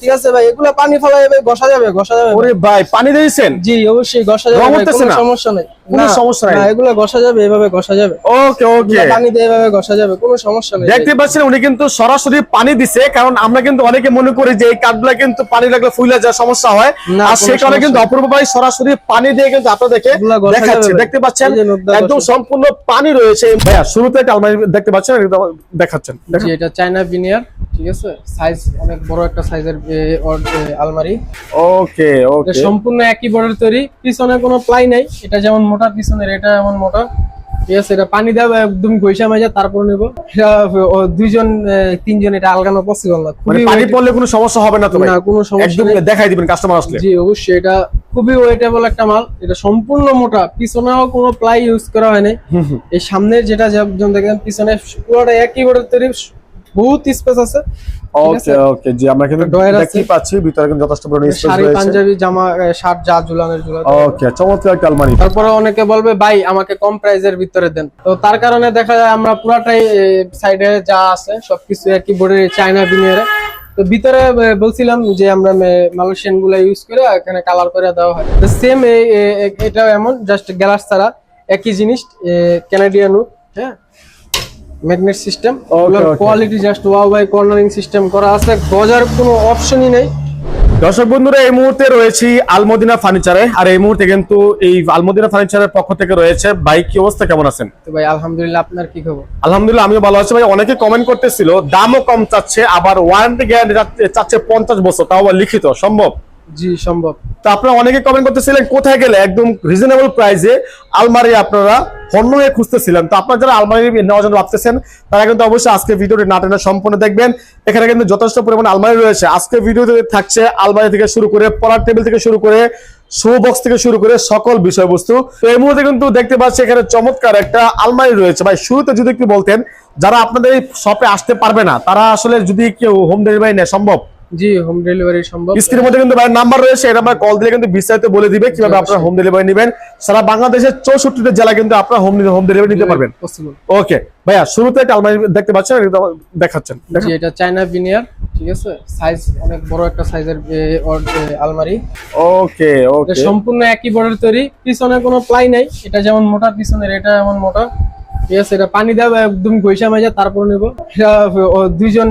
ঠিক আছে ভাই এগুলা পানি যাবে ঘষা যাবে ঘষা যাবে ওরে ভাই পানি দিয়েছেন? জি অবশ্যই ঘষা যাবে ভাই, কোনো সমস্যা নাই। কোনো সমস্যা নাই? এগুলা ঘষা যাবে এভাবে ঘষা যাবে। ওকে ওকে। পানি দিয়ে এভাবে ঘষা যাবে কোনো সমস্যা নেই দেখতে পাচ্ছেন উনি কিন্তু সরাসরি পানি দিছে কারণ আমরা কিন্তু অনেকে মনে করি যে এই কাঠগুলা কিন্তু পানি লাগলে ফুলে যাওয়ার সমস্যা হয়। আর সে কারণে কিন্তু অপূর্ব ভাই সরাসরি পানি দিয়ে কিন্তু আপনাদেরকে দেখাচ্ছে। দেখতে পাচ্ছেন একদম সম্পূর্ণ পানি রয়েছে। ভাইয়া শুরুতে একটা আলমারি দেখতে পাচ্ছেন দেখাচ্ছেন। জি এটা চায়না ভিনিয়ার। ঠিক আছে? সাইজ অনেক বড় একটা সাইজের আলমারি। ওকে ওকে সম্পূর্ণ একই বর্ডের তৈরি। পিছনে কোনো প্লাই নাই। এটা যেমন মোটা পিছনের এটা এমন মোটা। ঠিক আছে এটা পানি দেওয়া একদম গৈসা মাজা তারপর নেব। এটা দুইজন তিনজন এটা আলগানো পসিবল না। মানে খুবই পানি পড়লে কোনো সমস্যা হবে না তো না কোনো সমস্যা দেখাই দিবেন কাস্টমার আসলে। জি অবশ্যই এটা খুবই ওয়েটেবল একটা মাল। এটা সম্পূর্ণ মোটা। পিছনেও কোনো প্লাই ইউজ করা হয়নি এই সামনের যেটা যেমন দেখেন পিছনে পুরোটা একই বর্ডের তৈরি। বহুত স্পেস আছে। ওকে ওকে জি আমরা কিন্তু। দেখতেই পাচ্ছি ভিতরে কিন্তু যথেষ্ট পরিমাণে স্পেস শাড়ি পাঞ্জাবি জামা শার্ট যা ঝুলানোর ঝুলানো ওকে চমৎকার একটা আলমারি। তারপরে অনেকে বলবে ভাই আমাকে কম প্রাইজের ভিতরে দেন। তো তার কারণে দেখা যায় আমরা পুরাটাই সাইডে যা আছে সবকিছু একই বোর্ডের চায়না বিনিয়ারে তো ভিতরে বলছিলাম যে আমরা মালয়েশিয়ানগুলা ইউজ করে এখানে কালার করে দেওয়া হয়। তো সেম এটাও এমন জাস্ট গ্লাস ছাড়া একই জিনিস ক্যানাডিয়ান হ্যাঁ? Magnet system. Quality just wow by cornering system করা আছে। গজার কোনো অপশনই নেই। দর্শক বন্ধুরা এই মুহূর্তে রয়েছি আলমদিনা ফার্নিচারে আর এই মুহূর্তে কিন্তু এই আলমদিনা ফার্নিচারের পক্ষ থেকে রয়েছে ভাই কি অবস্থা? কেমন আছেন? তো ভাই আলহামদুলিল্লাহ আপনার কি খবর? আলহামদুলিল্লাহ আমিও ভালো আছি ভাই। অনেকে কমেন্ট করতেছিল দামও কম চাচ্ছে আবার ওয়ারেন্টি গ্যারান্টি চাচ্ছে পঞ্চাশ বছর তাও আবার লিখিত সম্ভব? জি সম্ভব। তো আপনারা অনেকে কমেন্ট করতেছিলেন কোথায় গেলে? একদম রিজনেবল প্রাইসে আলমারি আপনারা হন্য হয়ে খুঁজতেছিলেন তো আপনারা যারা আলমারি নেওয়ার জন্য ভাবতেছেন, তারা কিন্তু অবশ্যই আজকে ভিডিওটি না টেনে সম্পূর্ণ দেখবেন। এখানে কিন্তু যথেষ্ট পরিমাণ আলমারি রয়েছে। আজকে ভিডিওতে থাকছে আলমারি থেকে শুরু করে পড়ার টেবিল থেকে শুরু করে শো বক্স থেকে শুরু করে সকল বিষয়বস্তু। তো এই মুহূর্তে কিন্তু দেখতে পাচ্ছি এখানে চমৎকার একটা আলমারি রয়েছে। ভাই, শুরুতে যদি একটু বলতেন, যারা আপনাদের এই শপে আসতে পারবে না, তারা আসলে যদি কেউ হোম ডেলিভারি নেয়, সম্ভব? জি হোম ডেলিভারি সম্ভব। স্ক্রিনের মধ্যে কিন্তু ভাইয়ের নাম্বার রয়েছে কল দিলে কিন্তু বিস্তারিত বলে দিবে কীভাবে আপনারা হোম ডেলিভারি নেবেন। সারা বাংলাদেশের চৌষট্টিটা জেলা কিন্তু আপনারা হোম হোম ডেলিভারি নিতে পারবেন। ওকে ভাইয়া শুরুতে একটা আলমারি দেখতে পাচ্ছেন দেখাচ্ছেন। জি এটা চায়না ভিনিয়ার ঠিক আছে? সাইজ অনেক বড় একটা সাইজের আলমারি। ওকে ওকে সম্পূর্ণ একই বর্ডের তৈরি পিছনে কোনো প্লাই নাই এটা যেমন মোটা পিছনের এটা এমন মোটা। ঠিক আছে এটা পানি দেওয়া একদম গৈসা মাজা তারপর নেব। এটা দুইজন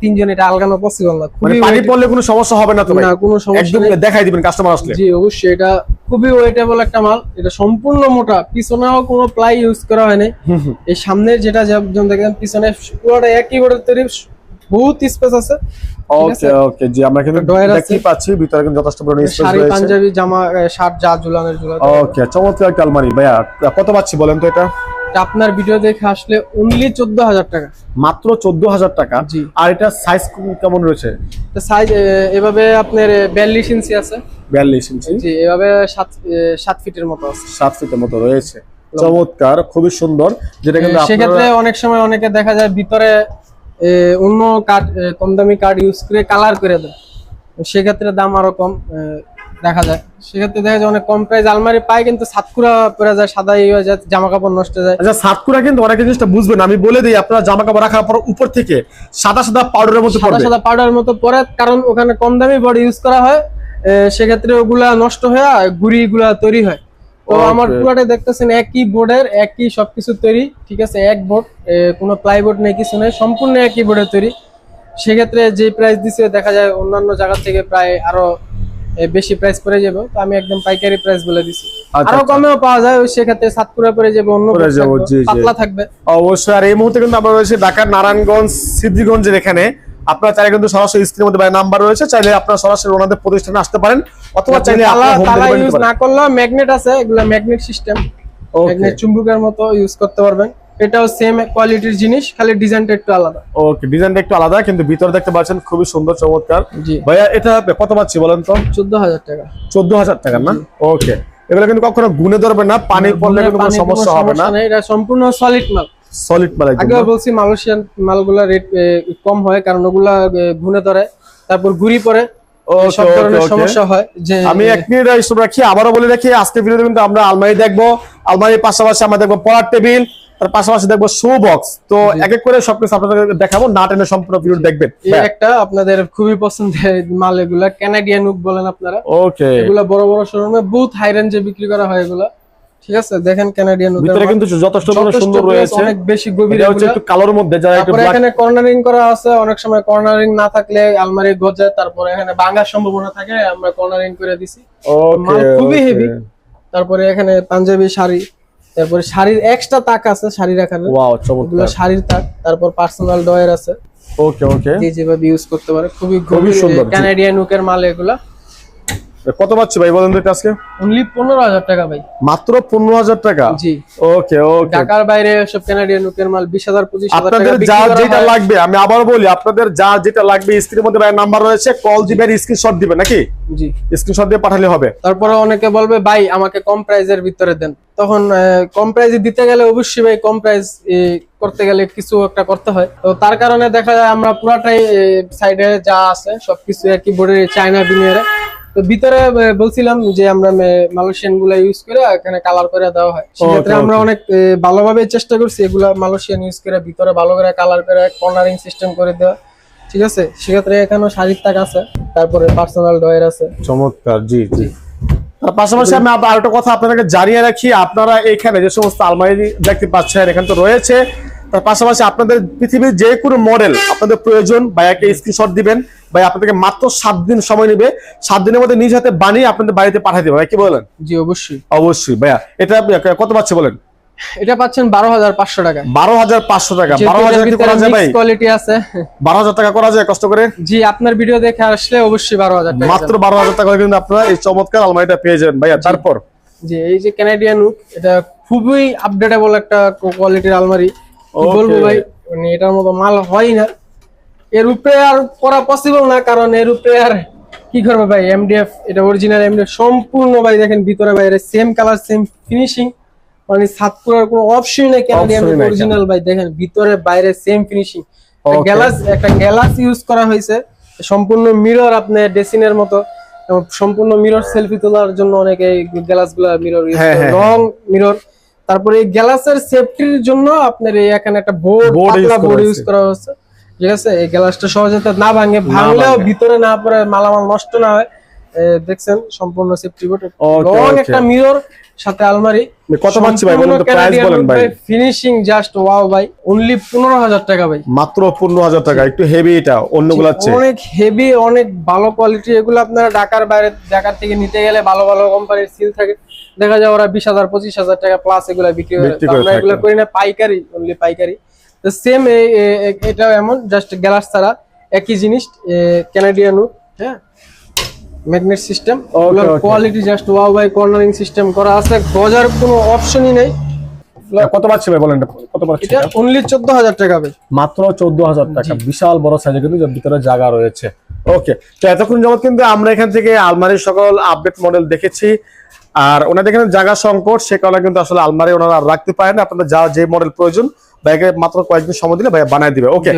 তিনজন এটা আলগানো পসিবল না মানে পানি পড়লে কোনো সমস্যা হবে না তো না কোনো সমস্যা দেখাই দিবেন কাস্টমার আসলে। জি অবশ্যই এটা খুবই ওয়েটেবল একটা মাল। এটা সম্পূর্ণ মোটা পিছনেও কোনো প্লাই ইউজ করা হয়নি এই সামনের যেটা যেমন দেখেন পিছনে পুরোটা একই বর্ডের তৈরি বহুত স্পেস আছে। ওকে ওকে জি আমরা কিন্তু। পাচ্ছি ভিতরে কিন্তু যথেষ্ট পরিমাণে স্পেস শাড়ি পাঞ্জাবি জামা শার্ট যা ঝুলানোর ঝুলানো ওকে চমৎকার একটা আলমারি। ভাইয়া কত পাচ্ছি বলেন তো এটা? আপনার ভিডিও দেখে আসলে অনলি চোদ্দ হাজার টাকা। মাত্র চোদ্দ হাজার টাকা। জি। আর এটা সাইজ কেমন রয়েছে? সাইজ এভাবে আপনার বিয়াল্লিশ ইঞ্চি আছে। বিয়াল্লিশ ইঞ্চি। জি এভাবে সাত সাত ফিটের মতো আছে। সাত ফিটের মতো রয়েছে। চমৎকার খুবই সুন্দর। যেটা কিন্তু সেক্ষেত্রে অনেক সময় অনেকে দেখা যায় ভিতরে অন্য কার্ড কম দামি কার্ড ইউজ করে কালার করে দেয়। সেক্ষেত্রে দাম আরও কম দেখা যায়। সেক্ষেত্রে দেখা যায় অনেক কম প্রাইস আলমারি পায় কিন্তু সাতকুড়া পরে যায় সাদা ইয়ে হয়ে যায় জামা কাপড় নষ্ট হয়ে যায়। আচ্ছা সাতকুরা কিন্তু অনেকে জিনিসটা বুঝবেন আমি বলে দিই আপনারা জামা কাপড় রাখার পর উপর থেকে সাদা সাদা পাউডারের মতো সাদা সাদা পাউডারের মতো পরে কারণ ওখানে কম দামি বড় ইউজ করা হয় সেক্ষেত্রে ওগুলা নষ্ট হয়ে গুড়ি গুলা তৈরি হয়। তো আমার পুরাটা দেখতেছেন একই বোর্ডের একই সবকিছু তৈরি ঠিক আছে এক বোর্ড কোনো প্লাইবোর্ড নেই কিছু নেই সম্পূর্ণ একই বোর্ডের তৈরি। সেক্ষেত্রে যে প্রাইস দিছে দেখা যায় অন্যান্য জায়গা থেকে প্রায় আরও বেশি প্রাইস পড়ে যাবে তো আমি একদম পাইকারি প্রাইস বলে দিছি আচ্ছা, আরও আচ্ছা। কমেও পাওয়া যায় ওই সেক্ষেত্রে সাতপুরা পড়ে যাবে অন্য পড়ে যাব, থাকবে, জি, জি। পাতলা থাকবে অবশ্যই আর এই মুহূর্তে কিন্তু আমরা রয়েছে ঢাকার নারায়ণগঞ্জ সিদ্ধিগঞ্জের এখানে আপনারা চাইলে কিন্তু সরাসরি স্ক্রিনের মধ্যে নাম্বার রয়েছে চাইলে আপনারা সরাসরি ওনাদের প্রতিষ্ঠানে আসতে পারেন অথবা চাইলে তালা ইউজ না। করলেও ম্যাগনেট আছে এগুলা ম্যাগনেট সিস্টেম. ম্যাগনেট চুম্বকের মতো ইউজ করতে পারবেন এটাও সেম কোয়ালিটির জিনিস খালি ডিজাইনটা একটু আলাদা। ওকে ডিজাইনটা একটু আলাদা কিন্তু ভিতরে দেখতে পাচ্ছেন খুবই সুন্দর চমৎকার। জি। ভাইয়া এটা কত পাচ্ছি বলেন তো? চোদ্দ হাজার টাকা। চোদ্দ হাজার টাকা না? ওকে এগুলো কিন্তু কখনো গুনে ধরবে না পানি পড়লে কোনো সমস্যা হবে না। এটা সম্পূর্ণ সলিড মাল। সলিড মাল আগেও বলছি মালয়েশিয়ান মালগুলা রেট কম হয় কারণ ওগুলা গুনে ধরে তারপর ঘুরি পরে হয় আমি এক মিনিট রাখি আবারও বলে রাখি আজকে ভিডিওতে কিন্তু আমরা আলমারি দেখব আলমারির পাশাপাশি আমরা দেখব পড়ার টেবিল তার পাশাপাশি দেখব শো বক্স তো এক এক করে সবকিছু আপনাদের দেখাবো না টেনে সম্পূর্ণ ভিডিও দেখবেন। এই একটা আপনাদের খুবই পছন্দের মাল এগুলা ক্যানাডিয়ান উক বলেন আপনারা। ওকে এগুলা বড় বড় শোরুমে বহুত হাই রেঞ্জে বিক্রি করা হয় এগুলা। ঠিক আছে? দেখেন ভিতরে কিন্তু যথেষ্ট সুন্দর রয়েছে। অনেক বেশি গভীর হচ্ছে একটু কালোর মধ্যে যারা একটু তারপরে এখানে কর্নারিং করা আছে অনেক সময় কর্নারিং না থাকলে আলমারি গজে তারপরে এখানে ভাঙার সম্ভাবনা থাকে আমরা কর্নারিং করে দিছি। মাল খুবই হেভি তারপরে এখানে পাঞ্জাবি শাড়ি। তারপরে শাড়ির এক্সট্রা তাক আছে শাড়ি রাখার। ওয়াও চমৎকার। শাড়ির তাক তারপর পার্সোনাল ডয়ার আছে। ওকে ওকে যে যেভাবে ইউজ করতে পারে খুবই খুবই সুন্দর। ক্যানাডিয়ান উকের মাল এগুলা। কত পাচ্ছি ভাই বলেন তো আজকে? অনলি পনেরো হাজার টাকা ভাই। মাত্র পনেরো হাজার টাকা? জি। ওকে ওকে। ঢাকার বাইরে সব ক্যানাডিয়ান উকের মাল বিশ হাজার পঁচিশ টাকা আপনাদের যা যেটা লাগবে আমি আবার বলি আপনাদের যা যেটা লাগবে স্ক্রিনের মধ্যে ভাই নাম্বার রয়েছে কল দিবেন স্ক্রিনশট দিবেন নাকি? জি। স্ক্রিনশট দিয়ে পাঠালে হবে। তারপরে অনেকে বলবে ভাই আমাকে কম প্রাইজের ভিতরে দেন। তখন কম প্রাইজে দিতে গেলে অবশ্যই ভাই কম প্রাইস করতে গেলে কিছু একটা করতে হয়। তো তার কারণে দেখা যায় আমরা পুরাটাই সাইডে যা আছে সবকিছু আর কি বোর্ডের চায়না বিনিয়ারে তো ভিতরে বলছিলাম যে আমরা মালয়েশিয়ানগুলা ইউজ করে এখানে কালার করে দেওয়া হয়। সেক্ষেত্রে আমরা অনেক ভালোভাবে চেষ্টা করছি এগুলা মালয়েশিয়ান ইউজ করে ভিতরে ভালো করে কালার করে কর্নারিং সিস্টেম করে দেওয়া। ঠিক আছে? সেক্ষেত্রে এখানেও শাড়ির তাক আছে তারপরে পার্সোনাল ডয়ের আছে। চমৎকার জি জি। পাশাপাশি আমি আরেকটা কথা আপনাদেরকে জানিয়ে রাখি আপনারা এখানে যে সমস্ত আলমারি দেখতে পাচ্ছেন এখানে তো রয়েছে। তার পাশাপাশি আপনাদের পৃথিবীর যে কোনো মডেল আপনাদের প্রয়োজন বা একটা স্ক্রিনশট দিবেন। বা আপনাদেরকে মাত্র সাত দিন সময় নেবে। সাত দিনের মধ্যে নিজ হাতে বানিয়ে আপনাদের বাড়িতে পাঠিয়ে দেবে। ভাই, কি বলেন? জি অবশ্যই। অবশ্যই ভাইয়া। এটা আপনি কত পাচ্ছে বলেন? এটা পাচ্ছেন বারো হাজার পাঁচশো টাকা বারো হাজার পাঁচশো টাকা। বারো হাজার করা যায় ভাই? কোয়ালিটি আছে। বারো হাজার টাকা করা যায় কষ্ট করে? জি আপনার ভিডিও দেখে আসলে অবশ্যই বারো হাজার মাত্র বারো হাজার টাকা করে কিন্তু আপনারা এই চমৎকার আলমারিটা পেয়ে যাবেন। ভাইয়া তারপর? জি এই যে ক্যানাডিয়ান উক এটা খুবই আপডেটেবল একটা কোয়ালিটির আলমারি. বলব ভাই? মানে এটার মতো মাল হয় না। এর উপরে আর করা পসিবল না কারণ এর উপরে আর কি করবে ভাই? এমডিএফ এটা অরিজিনাল এমডিএফ সম্পূর্ণ ভাই দেখেন ভিতরে বাইরে সেম কালার সেম ফিনিশিং মানে সাতপুরার কোনো অপশনই নাই ক্যানাডিয়ান অরিজিনাল ভাই? দেখেন ভিতরে বাইরে সেম ফিনিশিং গ্যালাস একটা গ্যালাস ইউজ করা হয়েছে। সম্পূর্ণ মিরর আপনার ডেসিনের মতো। সম্পূর্ণ মিরর সেলফি তোলার জন্য অনেকে গ্যালাসগুলা মিরর রং মিরর তারপরে এই গ্যালাসের সেফটির জন্য আপনার এই এখানে একটা বোর্ড বোর্ড ইউজ করা হচ্ছে ঠিক আছে? এই গ্যালাসটা সহজে না ভাঙে ভাঙলেও ভিতরে না পড়ে মালামাল নষ্ট না হয়। দেখছেন সম্পূর্ণ সেফটি বোর্ড একটা মিরর সাথে আলমারি। কত পাচ্ছি ভাই বলুন তো প্রাইস বলেন ভাই। ফিনিশিং জাস্ট ওয়াও ভাই অনলি পনেরো হাজার টাকা ভাই। মাত্র পনেরো হাজার টাকা একটু হেভি এটা অন্যগুলোর চেয়ে অনেক হেভি অনেক ভালো কোয়ালিটি এগুলো আপনারা ঢাকার বাইরে ঢাকার থেকে নিতে গেলে ভালো ভালো কোম্পানির সিল থাকে। দেখা যায় ওরা বিশ হাজার পঁচিশ হাজার টাকা প্লাস এগুলা বিক্রি করে। আমরা এগুলো করি না পাইকারি অনলি পাইকারি। তো সেম এটাও এমন জাস্ট গ্যালাস ছাড়া একই জিনিস ক্যানাডিয়ান হ্যাঁ? Magnet system. Quality just wow by cornering system করা আছে। গজার কোনো অপশনই নেই। কত পাচ্ছি ভাই বলেন? কত পাচ্ছি এটা অনলি চোদ্দ হাজার টাকা ভাই। মাত্র চোদ্দ হাজার টাকা বিশাল বড় সাইজে কিন্তু ভিতরে জায়গা রয়েছে। ওকে তো এতক্ষণ যাবত কিন্তু আমরা এখান থেকে আলমারির সকল আপডেট মডেল দেখেছি। আর ওনাদের এখানে জায়গা সংকট সে কারণে কিন্তু আসলে আলমারি ওনারা রাখতে পারেন না। আপনাদের যা যে মডেল প্রয়োজন ভাইকে মাত্র কয়েকদিন সময় দিলে ভাই বানায় দিবে। ওকে